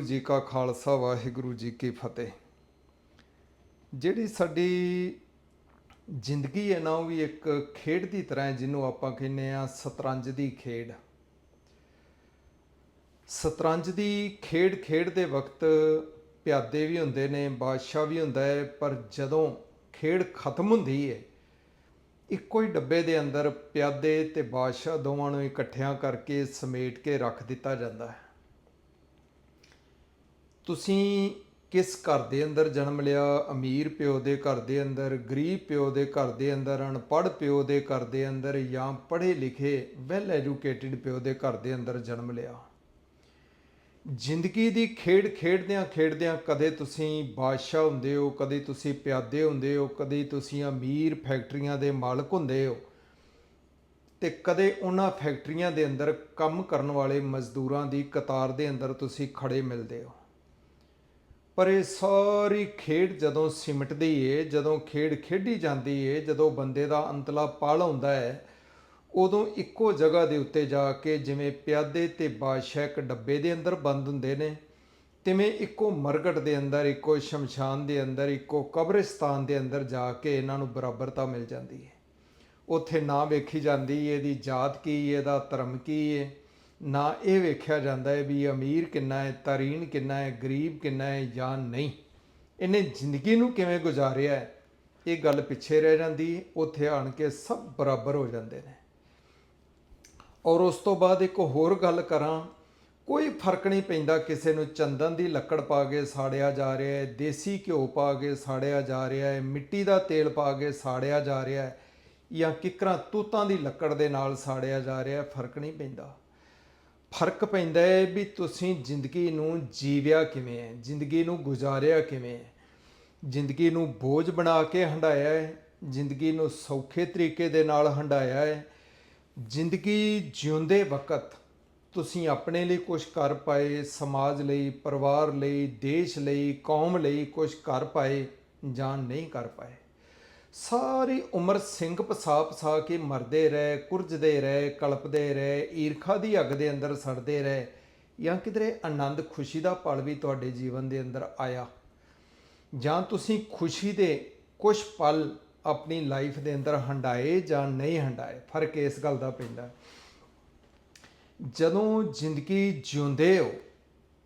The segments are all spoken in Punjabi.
ਵਾਹਿਗੁਰੂ ਜੀ ਕਾ ਖਾਲਸਾ, ਵਾਹਿਗੁਰੂ ਜੀ ਕੀ ਫਤਿਹ। ਜਿਹੜੀ ਸਾਡੀ ਜ਼ਿੰਦਗੀ ਹੈ ਨਾ, ਉਹ ਵੀ ਇੱਕ ਖੇਡ ਦੀ ਤਰ੍ਹਾਂ ਹੈ, ਜਿਹਨੂੰ ਆਪਾਂ ਕਹਿੰਦੇ ਆ ਸਤਰੰਜ ਦੀ ਖੇਡ। ਸਤਰੰਜ ਦੀ ਖੇਡ ਖੇਡਦੇ ਵਕਤ ਪਿਆਦੇ ਵੀ ਹੁੰਦੇ ਨੇ, ਬਾਦਸ਼ਾਹ ਵੀ ਹੁੰਦਾ ਹੈ, ਪਰ ਜਦੋਂ ਖੇਡ ਖਤਮ ਹੁੰਦੀ ਹੈ, ਇੱਕੋ ਹੀ ਡੱਬੇ ਦੇ ਅੰਦਰ ਪਿਆਦੇ ਤੇ ਬਾਦਸ਼ਾਹ ਦੋਵਾਂ ਨੂੰ ਇਕੱਠਿਆਂ ਕਰਕੇ ਸਮੇਟ ਕੇ ਰੱਖ ਦਿੱਤਾ ਜਾਂਦਾ ਹੈ। ਤੁਸੀਂ ਕਿਸ ਘਰ ਦੇ ਅੰਦਰ ਜਨਮ ਲਿਆ? ਅਮੀਰ ਪਿਓ ਦੇ ਘਰ ਦੇ ਅੰਦਰ, ਗਰੀਬ ਪਿਓ ਦੇ ਘਰ ਦੇ ਅੰਦਰ, ਅਨਪੜ੍ਹ ਪਿਓ ਦੇ ਘਰ ਦੇ ਅੰਦਰ ਜਾਂ ਪੜ੍ਹੇ ਲਿਖੇ ਵੈਲ ਐਜੂਕੇਟਿਡ ਪਿਓ ਦੇ ਘਰ ਦੇ ਅੰਦਰ ਜਨਮ ਲਿਆ? ਜ਼ਿੰਦਗੀ ਦੀ ਖੇਡ ਖੇਡਦਿਆਂ ਖੇਡਦਿਆਂ ਕਦੇ ਤੁਸੀਂ ਬਾਦਸ਼ਾਹ ਹੁੰਦੇ ਹੋ, ਕਦੇ ਤੁਸੀਂ ਪਿਆਦੇ ਹੁੰਦੇ ਹੋ, ਕਦੇ ਤੁਸੀਂ ਅਮੀਰ ਫੈਕਟਰੀਆਂ ਦੇ ਮਾਲਕ ਹੁੰਦੇ ਹੋ ਤੇ ਕਦੇ ਉਹਨਾਂ ਫੈਕਟਰੀਆਂ ਦੇ ਅੰਦਰ ਕੰਮ ਕਰਨ ਵਾਲੇ ਮਜ਼ਦੂਰਾਂ ਦੀ ਕਤਾਰ ਦੇ ਅੰਦਰ ਤੁਸੀਂ ਖੜੇ ਮਿਲਦੇ ਹੋ। ਪਰ ਇਹ ਸਾਰੀ ਖੇਡ ਜਦੋਂ ਸਿਮਟਦੀ ਏ, ਜਦੋਂ ਖੇਡ ਖੇਡੀ ਜਾਂਦੀ ਏ, ਜਦੋਂ ਬੰਦੇ ਦਾ ਅੰਤਲਾ ਪਲ ਆਉਂਦਾ ਹੈ ਉਦੋਂ ਇੱਕੋ ਜਗ੍ਹਾ ਦੇ ਉੱਤੇ ਜਾ ਕੇ ਜਿਵੇਂ ਪਿਆਦੇ ਤੇ ਬਾਦਸ਼ਾਹ ਇੱਕ ਡੱਬੇ ਦੇ ਅੰਦਰ ਬੰਦ ਹੁੰਦੇ ਨੇ, ਤਿਵੇਂ ਇੱਕੋ ਮਰਗਟ ਦੇ ਅੰਦਰ, ਇੱਕੋ ਸ਼ਮਸ਼ਾਨ ਦੇ ਅੰਦਰ, ਇੱਕੋ ਕਬਰਿਸਤਾਨ ਦੇ ਅੰਦਰ ਜਾ ਕੇ ਇਹਨਾਂ ਨੂੰ ਬਰਾਬਰਤਾ ਮਿਲ ਜਾਂਦੀ ਹੈ ਉੱਥੇ ਨਾ ਵੇਖੀ ਜਾਂਦੀ ਇਹਦੀ ਜਾਤ ਕੀ ਇਹਦਾ ਧਰਮ ਕੀ ਹੈ ਨਾ ਇਹ ਵੇਖਿਆ ਜਾਂਦਾ ਹੈ ਵੀ ਅਮੀਰ ਕਿੰਨਾ ਹੈ ਤਰੀਨ ਕਿੰਨਾ ਹੈ, ਗਰੀਬ ਕਿੰਨਾ ਹੈ ਜਾਂ ਨਹੀਂ। ਇਹਨੇ ਜ਼ਿੰਦਗੀ ਨੂੰ ਕਿਵੇਂ ਗੁਜ਼ਾਰਿਆ ਹੈ, ਇਹ ਗੱਲ ਪਿੱਛੇ ਰਹਿ ਜਾਂਦੀ, ਉੱਥੇ ਆਣ ਕੇ ਸਭ ਬਰਾਬਰ ਹੋ ਜਾਂਦੇ ਨੇ। ਔਰ ਉਸ ਤੋਂ ਬਾਅਦ ਇੱਕ ਹੋਰ ਗੱਲ ਕਰਾਂ, ਕੋਈ ਫ਼ਰਕ ਨਹੀਂ ਪੈਂਦਾ ਕਿਸੇ ਨੂੰ ਚੰਦਨ ਦੀ ਲੱਕੜ ਪਾ ਕੇ ਸਾੜਿਆ ਜਾ ਰਿਹਾ ਹੈ, ਦੇਸੀ ਘਿਓ ਪਾ ਕੇ ਸਾੜਿਆ ਜਾ ਰਿਹਾ ਹੈ, ਮਿੱਟੀ ਦਾ ਤੇਲ ਪਾ ਕੇ ਸਾੜਿਆ ਜਾ ਰਿਹਾ ਹੈ ਜਾਂ ਕਿਕਰਾਂ ਤੂਤਾਂ ਦੀ ਲੱਕੜ ਦੇ ਨਾਲ ਸਾੜਿਆ ਜਾ ਰਿਹਾ ਹੈ, ਫ਼ਰਕ ਨਹੀਂ ਪੈਂਦਾ। ਫ਼ਰਕ ਪੈਂਦਾ ਹੈ ਵੀ ਤੁਸੀਂ ਜ਼ਿੰਦਗੀ ਨੂੰ ਜੀਵਿਆ ਕਿਵੇਂ ਹੈ, ਜ਼ਿੰਦਗੀ ਨੂੰ ਗੁਜ਼ਾਰਿਆ ਕਿਵੇਂ ਹੈ। ਜ਼ਿੰਦਗੀ ਨੂੰ ਬੋਝ ਬਣਾ ਕੇ ਹੰਡਾਇਆ ਹੈ, ਜ਼ਿੰਦਗੀ ਨੂੰ ਸੌਖੇ ਤਰੀਕੇ ਦੇ ਨਾਲ ਹੰਡਾਇਆ ਹੈ। ਜ਼ਿੰਦਗੀ ਜਿਉਂਦੇ ਵਕਤ ਤੁਸੀਂ ਆਪਣੇ ਲਈ ਕੁਝ ਕਰ ਪਾਏ, ਸਮਾਜ ਲਈ, ਪਰਿਵਾਰ ਲਈ, ਦੇਸ਼ ਲਈ, ਕੌਮ ਲਈ ਕੁਝ ਕਰ ਪਾਏ ਜਾਂ ਨਹੀਂ ਕਰ ਪਾਏ। ਸਾਰੀ ਉਮਰ ਸਿੰਘ ਪਸਾ ਪਸਾ ਕੇ ਮਰਦੇ ਰਹੇ, ਕੁਰਜਦੇ ਰਹੇ, ਕਲਪਦੇ ਰਹੇ, ਈਰਖਾ ਦੀ ਅੱਗ ਦੇ ਅੰਦਰ ਸੜਦੇ ਰਹੇ, ਜਾਂ ਕਿਧਰੇ ਆਨੰਦ ਖੁਸ਼ੀ ਦਾ ਪਲ ਵੀ ਤੁਹਾਡੇ ਜੀਵਨ ਦੇ ਅੰਦਰ ਆਇਆ। ਜਾਂ ਤੁਸੀਂ ਖੁਸ਼ੀ ਦੇ ਕੁਝ ਪਲ ਆਪਣੀ ਲਾਈਫ ਦੇ ਅੰਦਰ ਹੰਡਾਏ ਜਾਂ ਨਹੀਂ ਹੰਡਾਏ, ਫ਼ਰਕ ਇਸ ਗੱਲ ਦਾ ਪੈਂਦਾ ਜਦੋਂ ਜ਼ਿੰਦਗੀ ਜਿਉਂਦੇ ਹੋ,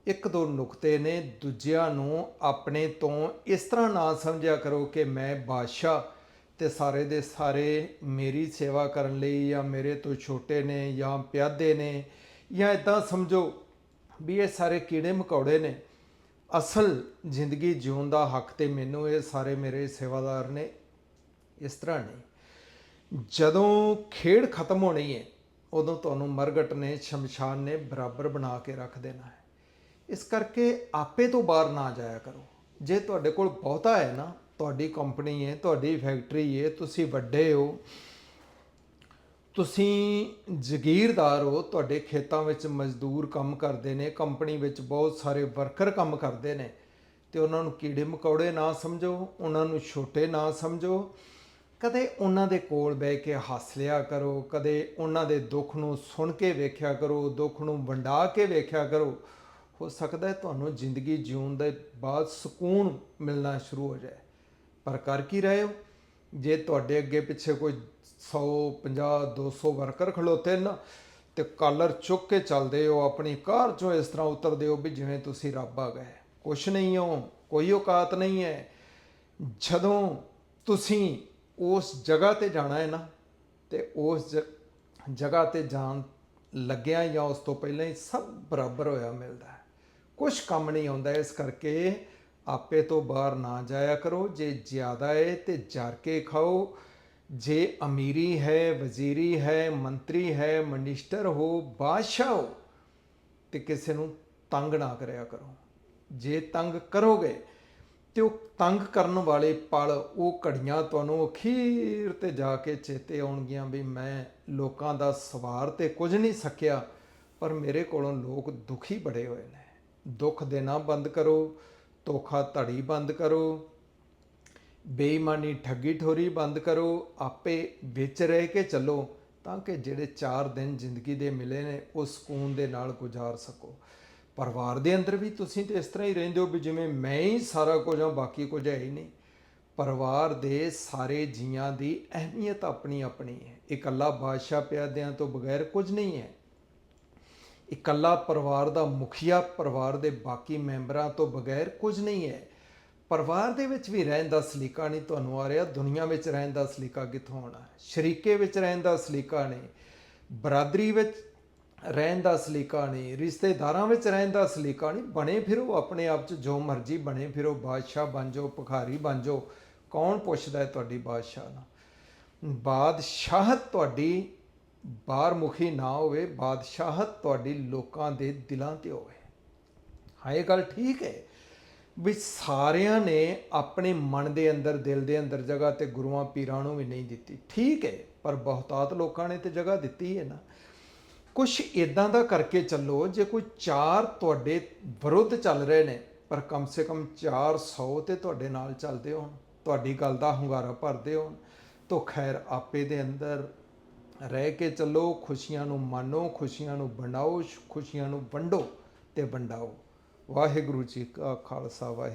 ਇੱਕ ਦੋ ਨੁਕਤੇ ਨੇ, ਦੂਜਿਆਂ ਨੂੰ ਆਪਣੇ ਤੋਂ ਇਸ ਤਰ੍ਹਾਂ ਨਾ ਸਮਝਿਆ ਕਰੋ ਕਿ ਮੈਂ ਬਾਦਸ਼ਾਹ ਤੇ ਸਾਰੇ ਦੇ ਸਾਰੇ ਮੇਰੀ ਸੇਵਾ ਕਰਨ ਲਈ ਜਾਂ ਮੇਰੇ ਤੋਂ ਛੋਟੇ ਨੇ ਜਾਂ ਪਿਆਦੇ ਨੇ ਜਾਂ ਇਦਾਂ ਸਮਝੋ ਵੀ ਇਹ ਸਾਰੇ ਕੀੜੇ ਮਕੌੜੇ ਨੇ। ਅਸਲ ਜ਼ਿੰਦਗੀ ਜਿਉਣ ਦਾ ਹੱਕ ਤੇ ਮੈਨੂੰ ਇਹ ਸਾਰੇ ਮੇਰੇ ਸੇਵਾਦਾਰ ਨੇ। ਇਸ ਤਰ੍ਹਾਂ ਨਹੀਂ। ਜਦੋਂ ਖੇਡ ਖਤਮ ਹੋਣੀ ਹੈ ਉਦੋਂ ਤੁਹਾਨੂੰ ਮਰਗਟ ਨੇ, ਸ਼ਮਸ਼ਾਨ ਨੇ ਬਰਾਬਰ ਬਣਾ ਕੇ ਰੱਖ ਦੇਣਾ ਹੈ। ਇਸ ਕਰਕੇ ਆਪੇ ਤੋਂ ਬਾਹਰ ਨਾ ਜਾਇਆ ਕਰੋ। ਜੇ ਤੁਹਾਡੇ ਕੋਲ ਬਹੁਤਾ ਹੈ ਨਾ ਤੁਹਾਡੀ ਕੰਪਨੀ ਹੈ, ਤੁਹਾਡੀ ਫੈਕਟਰੀ ਹੈ, ਤੁਸੀਂ ਵੱਡੇ ਹੋ। ਤੁਸੀਂ ਜ਼ਗੀਰਦਾਰ ਹੋ, ਤੁਹਾਡੇ ਖੇਤਾਂ ਵਿੱਚ ਮਜ਼ਦੂਰ ਕੰਮ ਕਰਦੇ ਨੇ, ਕੰਪਨੀ ਵਿੱਚ ਬਹੁਤ ਸਾਰੇ ਵਰਕਰ ਕੰਮ ਕਰਦੇ ਨੇ। ਤੇ ਉਹਨਾਂ ਨੂੰ ਕੀੜੇ ਮਕੌੜੇ ਨਾ ਸਮਝੋ, ਉਹਨਾਂ ਨੂੰ ਛੋਟੇ ਨਾ ਸਮਝੋ। ਕਦੇ ਉਹਨਾਂ ਦੇ ਕੋਲ ਬਹਿ ਕੇ ਹੱਸ ਲਿਆ ਕਰੋ, ਕਦੇ ਉਹਨਾਂ ਦੇ ਦੁੱਖ ਨੂੰ ਸੁਣ ਕੇ ਵੇਖਿਆ ਕਰੋ, ਦੁੱਖ ਨੂੰ ਵੰਡਾ ਕੇ ਵੇਖਿਆ ਕਰੋ। ਹੋ ਸਕਦਾ ਹੈ ਤੁਹਾਨੂੰ ਜ਼ਿੰਦਗੀ ਜਿਉਣ ਦੇ ਬਾਅਦ ਸਕੂਨ ਮਿਲਣਾ ਸ਼ੁਰੂ ਹੋ ਜਾਏ। ਪਰ ਕਰ ਕੀ ਰਹੇ ਹੋ? ਜੇ ਤੁਹਾਡੇ ਅੱਗੇ ਪਿੱਛੇ ਕੋਈ 100 50 200 ਵਰਕਰ ਖਲੋਤੇ ਨਾ, ਤੇ ਕਾਲਰ ਚੁੱਕ ਕੇ ਚੱਲਦੇ ਹੋ ਆਪਣੀ ਕਾਰ ਚੋਂ ਇਸ ਤਰ੍ਹਾਂ ਉਤਰਦੇ ਹੋ ਵੀ ਜਿਵੇਂ ਤੁਸੀਂ ਰੱਬ ਆ ਗਏ। ਕੁਛ ਨਹੀਂ ਹੋ, ਕੋਈ ਔਕਾਤ ਨਹੀਂ ਹੈ। ਜਦੋਂ ਤੁਸੀਂ ਉਸ ਜਗ੍ਹਾ ਤੇ ਜਾਣਾ ਹੈ ਨਾ, ਤੇ ਉਸ ਜਗ੍ਹਾ ਤੇ ਜਾਣ ਲੱਗਿਆ ਜਾਂ ਉਸ ਤੋਂ ਪਹਿਲਾਂ ਹੀ ਸਭ ਬਰਾਬਰ ਹੋਇਆ ਮਿਲਦਾ ਹੈ। ਕੁਝ ਕੰਮ ਨਹੀਂ ਆਉਂਦਾ ਇਸ ਕਰਕੇ ਆਪੇ ਤੋਂ ਬਾਹਰ ਨਾ ਜਾਇਆ ਕਰੋ, ਜੇ ਜ਼ਿਆਦਾ ਹੈ ਤੇ ਜਰ ਕੇ ਖਾਓ। ਜੇ ਅਮੀਰੀ ਹੈ, ਵਜ਼ੀਰੀ ਹੈ, ਮੰਤਰੀ ਹੈ, ਮਨਿਸਟਰ ਹੋ, ਬਾਦਸ਼ਾਹ ਹੋ, ਤੇ ਕਿਸੇ ਨੂੰ ਤੰਗ ਨਾ ਕਰਿਆ ਕਰੋ। ਜੇ ਤੰਗ ਕਰੋਗੇ ਤੇ ਉਹ ਤੰਗ ਕਰਨ ਵਾਲੇ ਪਲ, ਉਹ ਘੜੀਆਂ ਤੁਹਾਨੂੰ ਅਖੀਰ ਤੇ ਜਾ ਕੇ ਚੇਤੇ ਆਉਣਗੀਆਂ ਵੀ ਮੈਂ ਲੋਕਾਂ ਦਾ ਸਵਾਰ ਤੇ ਕੁਝ ਨਹੀਂ ਸਕਿਆ, ਪਰ ਮੇਰੇ ਕੋਲੋਂ ਲੋਕ ਦੁਖੀ ਬੜੇ ਹੋਏ ਨੇ। ਦੁੱਖ ਦੇਣਾ ਬੰਦ ਕਰੋ ਧੋਖਾ ਧੜੀ ਬੰਦ ਕਰੋ। ਬੇਈਮਾਨੀ ਠੱਗੀ ਠੋਰੀ ਬੰਦ ਕਰੋ। ਆਪੇ ਵਿੱਚ ਰਹਿ ਕੇ ਚੱਲੋ ਤਾਂ ਕਿ ਜਿਹੜੇ 4 ਦਿਨ ਜ਼ਿੰਦਗੀ ਦੇ ਮਿਲੇ ਨੇ, ਉਹ ਸਕੂਨ ਦੇ ਨਾਲ ਗੁਜ਼ਾਰ ਸਕੋ। ਪਰਿਵਾਰ ਦੇ ਅੰਦਰ ਵੀ ਤੁਸੀਂ ਤੇ ਇਸ ਤਰ੍ਹਾਂ ਹੀ ਰਹਿੰਦੇ ਹੋ ਵੀ ਜਿਵੇਂ ਮੈਂ ਹੀ ਸਾਰਾ ਕੁਝ ਹਾਂ, ਬਾਕੀ ਕੁਝ ਹੈ ਹੀ ਨਹੀਂ। ਪਰਿਵਾਰ ਦੇ ਸਾਰੇ ਜੀਆਂ ਦੀ ਅਹਿਮੀਅਤ ਆਪਣੀ ਆਪਣੀ ਹੈ। ਇਕੱਲਾ ਬਾਦਸ਼ਾਹ ਪਿਆਦਿਆਂ ਤੋਂ ਬਗੈਰ ਕੁਝ ਨਹੀਂ ਹੈ। ਇਕੱਲਾ ਪਰਿਵਾਰ ਦਾ ਮੁਖੀਆ ਪਰਿਵਾਰ ਦੇ ਬਾਕੀ ਮੈਂਬਰਾਂ ਤੋਂ ਬਗੈਰ ਕੁਝ ਨਹੀਂ ਹੈ। ਪਰਿਵਾਰ ਦੇ ਵਿੱਚ ਵੀ ਰਹਿਣ ਦਾ ਸਲੀਕਾ ਨਹੀਂ ਤੁਹਾਨੂੰ ਆ ਰਿਹਾ। ਦੁਨੀਆ ਵਿੱਚ ਰਹਿਣ ਦਾ ਸਲੀਕਾ ਕਿੱਥੋਂ ਆਉਣਾ? ਸ਼ਰੀਕੇ ਵਿੱਚ ਰਹਿਣ ਦਾ ਸਲੀਕਾ ਨਹੀਂ। ਬਰਾਦਰੀ ਵਿੱਚ ਰਹਿਣ ਦਾ ਸਲੀਕਾ ਨਹੀਂ। ਰਿਸ਼ਤੇਦਾਰਾਂ ਵਿੱਚ ਰਹਿਣ ਦਾ ਸਲੀਕਾ ਨਹੀਂ। ਬਣੇ ਫਿਰੋ ਆਪਣੇ ਆਪ 'ਚ। ਜੋ ਮਰਜ਼ੀ ਬਣੇ ਫਿਰੋ। ਬਾਦਸ਼ਾਹ ਬਣ ਜਾਓ, ਭਿਖਾਰੀ ਬਣ ਜਾਓ। ਕੌਣ ਪੁੱਛਦਾ ਹੈ ਤੁਹਾਡੀ ਬਾਦਸ਼ਾਹ ਨੂੰ? ਬਾਦਸ਼ਾਹਤ ਤੁਹਾਡੀ ਬਾਹਰ ਮੁਖੀ ਨਾ ਹੋਵੇ, ਬਾਦਸ਼ਾਹਤ ਤੁਹਾਡੀ ਲੋਕਾਂ ਦੇ ਦਿਲਾਂ ਤੇ ਹੋਵੇ। ਹਾਂ, ਇਹ ਗੱਲ ਠੀਕ ਹੈ ਵੀ ਸਾਰਿਆਂ ਨੇ ਆਪਣੇ ਮਨ ਦੇ ਅੰਦਰ, ਦਿਲ ਦੇ ਅੰਦਰ ਜਗ੍ਹਾ ਤੇ ਗੁਰੂਆਂ, ਪੀਰਾਂ ਨੂੰ ਵੀ ਨਹੀਂ ਦਿੱਤੀ। ਠੀਕ ਹੈ, ਪਰ ਬਹੁਤਾਤ ਲੋਕਾਂ ਨੇ ਤੇ ਜਗ੍ਹਾ ਦਿੱਤੀ ਹੈ ਨਾ। ਕੁਝ ਇਦਾਂ ਦਾ ਕਰਕੇ ਚੱਲੋ, ਜੇ ਕੋਈ ਚਾਰ ਤੁਹਾਡੇ ਵਿਰੁੱਧ ਚੱਲ ਰਹੇ ਨੇ, ਪਰ ਕਮ ਸੇ ਕਮ 400 ਤੇ ਤੁਹਾਡੇ ਨਾਲ ਚੱਲਦੇ ਹੋਣ, ਤੁਹਾਡੀ ਗੱਲ ਦਾ ਹੁੰਗਾਰਾ ਭਰਦੇ ਹੋਣ, ਤਾਂ ਖੈਰ ਆਪੇ ਦੇ ਅੰਦਰ ਰਹਿ ਕੇ ਚੱਲੋ, ਖੁਸ਼ੀਆਂ ਨੂੰ ਮਾਣੋ, ਖੁਸ਼ੀਆਂ ਨੂੰ ਬਣਾਓ, ਖੁਸ਼ੀਆਂ ਨੂੰ ਵੰਡੋ ਤੇ ਵੰਡਾਓ। ਵਾਹਿਗੁਰੂ ਜੀ ਕਾ ਖਾਲਸਾ ਵਾਹਿਗੁਰੂ